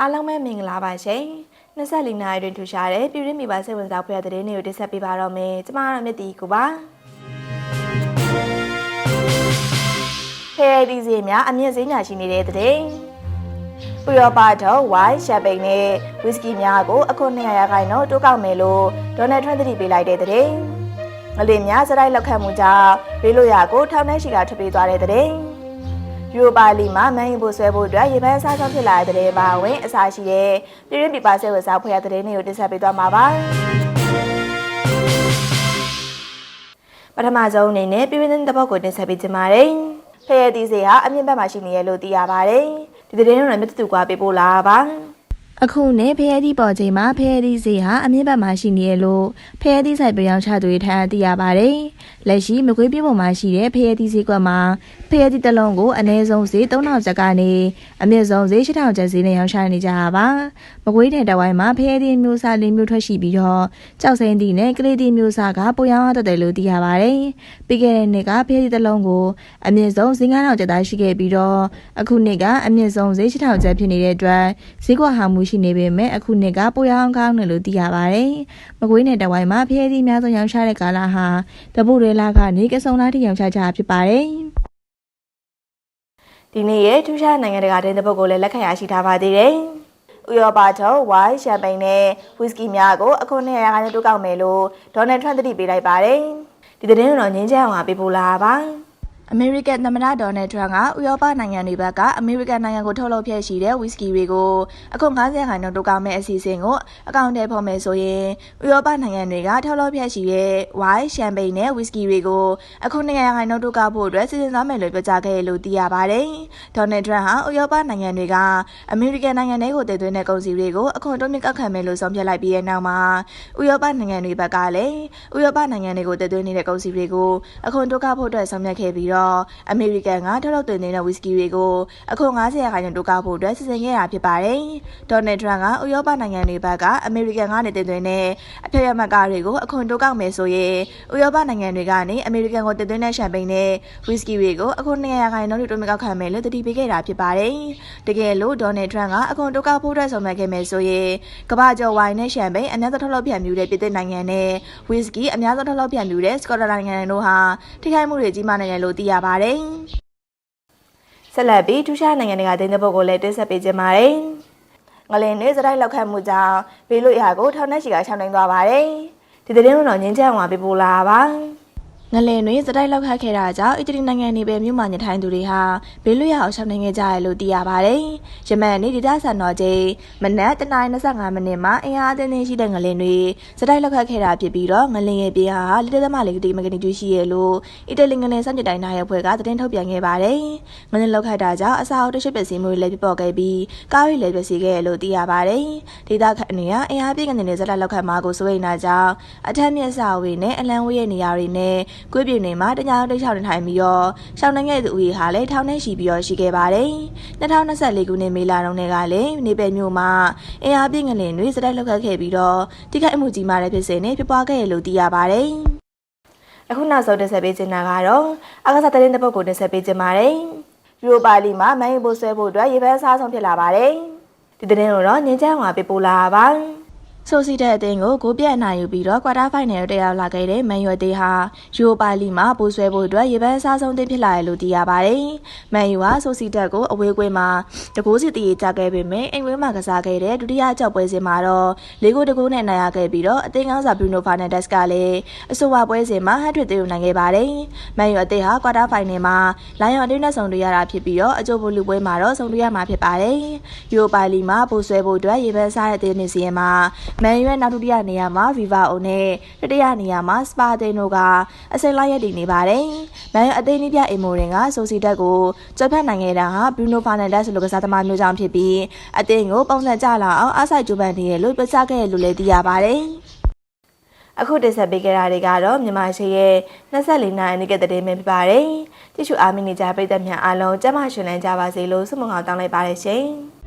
အားလုံးပဲမင်္ဂလာပါရှင်24နာရီတွင်ထူရှားတဲ့ပြည်ရင်းမိဘစိတ်ဝင်စားဖွယ်တဲ့တဲ့နေ့ကိုတင်ဆက်ပေးပါတော့မယ်ကျမကတော့မြတ်တီကိုပါဖဲဒီစီများအမြင့်စင်းညာရှိနေတဲ့တဲ့ဥရောပတော့ဝိုင်းရှပ်ပိန်နဲ့ဝီစကီများကိုအခု200ရာခိုင်နှုန်းတိုးကောက်မယ်လို့ဒေါ်နယ်ထရန့်သတိပေးလိုက်တဲ့တဲ့ငလင်များစရိုက်လက်ခတ်မှုကြောင့်ဘေးလို့ရကိုထောင်နှဲရှိကထွက်ပြေးသွားတဲ့တဲ့ ယူရိုပါလီမှာမန်ယူဖို့ဆွဲဖို့အတွက်ရေပန်းစားဆောင်ဖြစ်လာတဲ့တဲ့ပါဝင်အစားရှိတဲ့ပြည်ရင်းပြပဆက်ဝစားဖွဲ့ရတဲ့တဲ့နေ့ကိုတင်ဆက်ပေးသွားမှာပါပထမဆုံးအနေနဲ့ပြည်ရင်းတဲ့ဘောက်ကိုတင်ဆက်ပေးချင်ပါတယ်ဖရဲတီစီဟာအမြင့်ဘက်မှာရှိနေရလို့သိရပါတယ်ဒီတဲ့နေ့တော့မြတ်တူကွာပေးပို့လာပါ အခုနဲ့ဖဲသီးပေါ်ချိန်မှာဖဲသီးဈေးဟာအမြင့်ဘက်မှာရှိနေရလို့ဖဲသီးဆိုင်ပြောင်းချသူတွေထပ်သိရပါတယ်။လက်ရှိမကွေးပြည်ပေါ်မှာရှိတဲ့ဖဲသီးဈေးကွက်မှာဖဲသီးတစ်လုံးကိုအနည်းဆုံးဈေး3000ကျပ်ကနေအမြင့်ဆုံးဈေး8000ကျပ်ဈေးနဲ့ရောင်းချနေကြတာပါ။မကွေးတဲ့တဝိုင်းမှာဖဲသီးမျိုးစားလေးမျိုးထွက်ရှိပြီးတော့ကြောက်စိမ်းသီးနဲ့ကလေးသီးမျိုးစားကပိုရောင်းရတတ်တယ်လို့သိရပါတယ်။ပြီးခဲ့တဲ့နှစ်ကဖဲသီးတစ်လုံးကိုအမြင့်ဆုံးဈေး9000ကျပ်သားရှိခဲ့ပြီးတော့အခုနှစ်ကအမြင့်ဆုံးဈေး8000ကျပ်ဖြစ်နေတဲ့အတွက်ဈေးကွက်ဟာမှုရှိနေပေမဲ့အခုနှစ်ကပိုရောင်းကောင်းတယ်လို့သိရပါတယ်။မကွေးနယ်တဝိုင်းမှာဖျဲသီးများဆုံးရောင်းချတဲ့ကာလဟာတပုတ်ရဲလာကနေကစုံလားတိရောင်းချကြဖြစ်ပါတယ်။ဒီနေ့ရဲ့ထူးခြားနိုင်ငံတကာတဲ့ပုတ်ကိုလည်းလက်ခံရရှိထားပါသေးတယ်။ဥရောပထုတ်ဝိုင်းရှမ်ပိန်နဲ့ဝီစကီများကိုအခုနှစ်ရာခိုင်နှုန်းတိုးကောက်မယ်လို့ဒေါ်နယ်ထရန့်သတိပေးလိုက်ပါတယ်။ဒီသတင်းကိုတော့ငင်းချအောင်ကပေးပို့လာပါ။ အမေရိကန်သမ္မတဒေါ်နယ်ထရန့်ကဥရောပနိုင်ငံတွေဘက်ကအမေရိကန်နိုင်ငံကိုထုတ်လုပ်ဖျက်ရှိတဲ့ဝီစကီတွေကိုအခု90ခိုင်နှုန်းတိုးကောက်မဲ့အစီအစဉ်ကိုအကောင့်ထဲပေါ်မယ်ဆိုရင်ဥရောပနိုင်ငံတွေကထုတ်လုပ်ဖျက်ရှိတဲ့ဝိုင်းရှမ်ပိန်နဲ့ဝီစကီတွေကိုအခု200ခိုင်နှုန်းတိုးကောက်ဖို့အတွက်စီစဉ်သွားမယ်လို့ပြောကြားခဲ့လို့သိရပါတယ်။ဒေါ်နယ်ထရန့်ဟာဥရောပနိုင်ငံတွေကအမေရိကန်နိုင်ငံတွေကိုတည်သွင်းတဲ့ကုန်စည်တွေကိုအခွန်တိုးမြင့်ကောက်ခံမယ်လို့ဆုံးဖြတ်လိုက်ပြီးတဲ့နောက်မှာဥရောပနိုင်ငံတွေဘက်ကလည်းဥရောပနိုင်ငံတွေကိုတည်သွင်းနေတဲ့ကုန်စည်တွေကိုအခွန်တိုးကောက်ဖို့အတွက်ဆုံးဖြတ်ခဲ့ပြီးတော့အမေရိကန်ကထုတ်လုပ်တင်နေတဲ့ဝီစကီတွေကိုအခု90ရာခိုင်နှုန်းတိုးကောက်ဖို့အတွက်စီစဉ်ခဲ့တာဖြစ်ပါတယ်။ဒေါ်နယ်ထရန့်ကဥရောပနိုင်ငံတွေဘက်ကအမေရိကန်ကနေတင်သွင်းတဲ့အဖျက်ရမကားတွေကိုအခွန်တိုးကောက်မယ်ဆိုရင်ဥရောပနိုင်ငံတွေကနေအမေရိကန်ကိုတင်သွင်းတဲ့ရှမ်ပိန်နဲ့ဝီစကီတွေကိုအခု200ရာခိုင်နှုန်းတိုးမြင့်ကောက်ခံမယ်လို့တတိပေးခဲ့တာဖြစ်ပါတယ်။တကယ်လို့ဒေါ်နယ်ထရန့်ကအခွန်တိုးကောက်ဖို့အတွက်ဆုံးဖြတ်ခဲ့မယ်ဆိုရင်ကမ္ဘာကျော်ဝိုင်းနဲ့ရှမ်ပိန်အများဆုံးထုတ်လုပ်ပြန်မြူတဲ့ပြည်သစ်နိုင်ငံနဲ့ဝီစကီအများဆုံးထုတ်လုပ်ပြန်မြူတဲ့စကော့တလန်နိုင်ငံတို့ဟာထိခိုက်မှုတွေကြီးမားနေတယ်လို့သိရပါတယ်။ဆက်လက်ပြီးထူးခြားနိုင်ငံတွေကတင်းတဲ့ပုတ်ကိုလည်းတင်ဆက်ပေးကြပါမယ်။ငလင်တွေစတိုက်လောက်ခတ်မှုကြောင့်ဘေးလွတ်ရာကိုထောင်နှက်ရှိကရှောင်းနိုင်သွားပါတယ်။ဒီသတင်းကိုတော့ငင်းချမ်းအောင်ပေးပို့လာပါ။ ငလင်တွေစတိုက်လောက်ခတ်ခဲ့တာကြောင့်အီတလီနိုင်ငံနေပဲမြို့မှာညထိုင်သူတွေဟာဘေးလွတ်ရအောင်ရှောင်နေခဲ့ကြရလို့သိရပါတယ်။ယမန်နေ့ဒေသစံတော်ချိန်မနက်09:25မိနစ်မှာအင်အားအသင်းသင်းရှိတဲ့ငလင်တွေစတိုက်လောက်ခတ်ခဲ့တာဖြစ်ပြီးတော့ငလင်ရဲ့ပြင်းဟာလီတသမလေးကတိမကတိကျရှိရလို့အီတလီငလင်စံကြတိုင်းနာရဲ့ဖွဲ့ကသတင်းထုတ်ပြန်ခဲ့ပါတယ်။ငလင်လောက်ခတ်တာကြောင့်အစာအုပ်တရှိပစ္စည်းမျိုးတွေလည်းပြပေါ်ခဲ့ပြီးကားတွေလည်းပျက်စီးခဲ့ရလို့သိရပါတယ်။ဒေသခံတွေကအင်အားပြင်းငလင်တွေစတိုက်လောက်ခတ်မှာကိုစိုးရိမ်တာကြောင့်အထက်မြက်စာဝေးနဲ့အလံဝေးရဲ့နေရာတွေနဲ့ကွေးပြင်းတွေမှာတညာတိတ်ချောင်းနေထိုင်ပြီးတော့ရှောင်းနိုင်ခဲ့သူဦးရေဟာလည်းထောင်နဲ့ရှိပြီးတော့ရှိခဲ့ပါတယ်။2024ခုနှစ်မေလတုန်းကလည်းနေပယ်မြို့မှာအင်အားပြင်းငလင်တွေစတိုက်လောက်ခတ်ခဲ့ပြီးတော့တိကျအမှုကြီးမားတဲ့ဖြစ်စဉ်တွေဖြစ်ပွားခဲ့ရလို့သိရပါတယ်။အခုနောက်ဆုံးတင်ဆက်ပေးချင်တာကတော့အကားစားသတင်းတစ်ပုဒ်ကိုတင်ဆက်ပေးချင်ပါတယ်။ယူရိုပါလီမှာမန်ယူဖို့ဆွဲဖို့အတွက်ရေပန်းစားဆုံးဖြစ်လာပါတယ်။ဒီသတင်းကိုတော့ငင်းချမ်းအောင်ပေးပို့လာပါ။ ဆိုစီတဲ့အသင်းကိုဂိုးပြတ်နိုင်ယူပြီးတော့ကွာတာဖိုင်နယ်တက်ရောက်လာခဲ့တဲ့မန်ယူအသင်းဟာယူရိုပါလီမှာပိုးဆွဲဖို့အတွက်ရေပန်းစားဆုံးသင်းဖြစ်လာတယ်လို့သိရပါတယ်။မန်ယူဟာဆိုစီတက်ကိုအဝေးကွင်းမှာတကိုးစီတည်ကြခဲ့ပေမဲ့အိမ်ကွင်းမှာကစားခဲ့တဲ့ဒုတိယကြောက်ပွဲစဉ်မှာတော့လေးကိုတကိုးနဲ့နိုင်ရခဲ့ပြီးတော့အသင်းကောင်းစားဘရူနိုဖာနန်ဒက်စ်ကလည်းအဆိုပါပွဲစဉ်မှာဟတ်ထရစ်သေးနိုင်ခဲ့ပါတယ်။မန်ယူအသင်းဟာကွာတာဖိုင်နယ်မှာလိုင်ယွန်အသင်းနဲ့ဆုံတွေ့ရတာဖြစ်ပြီးတော့အကြိုဘူလူပွဲမှာတော့ဆုံတွေ့ရမှာဖြစ်ပါတယ်။ယူရိုပါလီမှာပိုးဆွဲဖို့အတွက်ရေပန်းစားတဲ့အသင်းနေစီရင်မှာမန်ယူရဲ့နောက်ဒုတိယနေရာမှာ Viva O နဲ့တတိယနေရာမှာ Spa အသင်းတို့ကအစိမ်းလိုက်ရည်တည်နေပါတယ်။မန်ယူအသင်းနည်းပြအိမ်မိုရင်ကဆိုစီတက်ကိုကြွက်ဖက်နိုင်ခဲ့တာဟာ Bruno Fernandes လိုကစားသမားမျိုးကြောင့်ဖြစ်ပြီးအသင်းကိုပုံစံကျလာအောင်အားစိုက်ကြိုးပမ်းနေရလို့ပြသခဲ့ရလို့လည်းသိရပါတယ်။အခုတင်ဆက်ပေးကြတာတွေကတော့မြန်မာရှိရဲ့24နိုင်အနည်းကတဲ့တဲ့ပဲဖြစ်ပါတယ်။ကြည့်ရှုအားမီနေကြပရိသတ်များအားလုံးကျမရှင်လန်းကြပါစေလို့ဆုမွန်ကောင်းတောင်းလိုက်ပါတယ်ရှင်။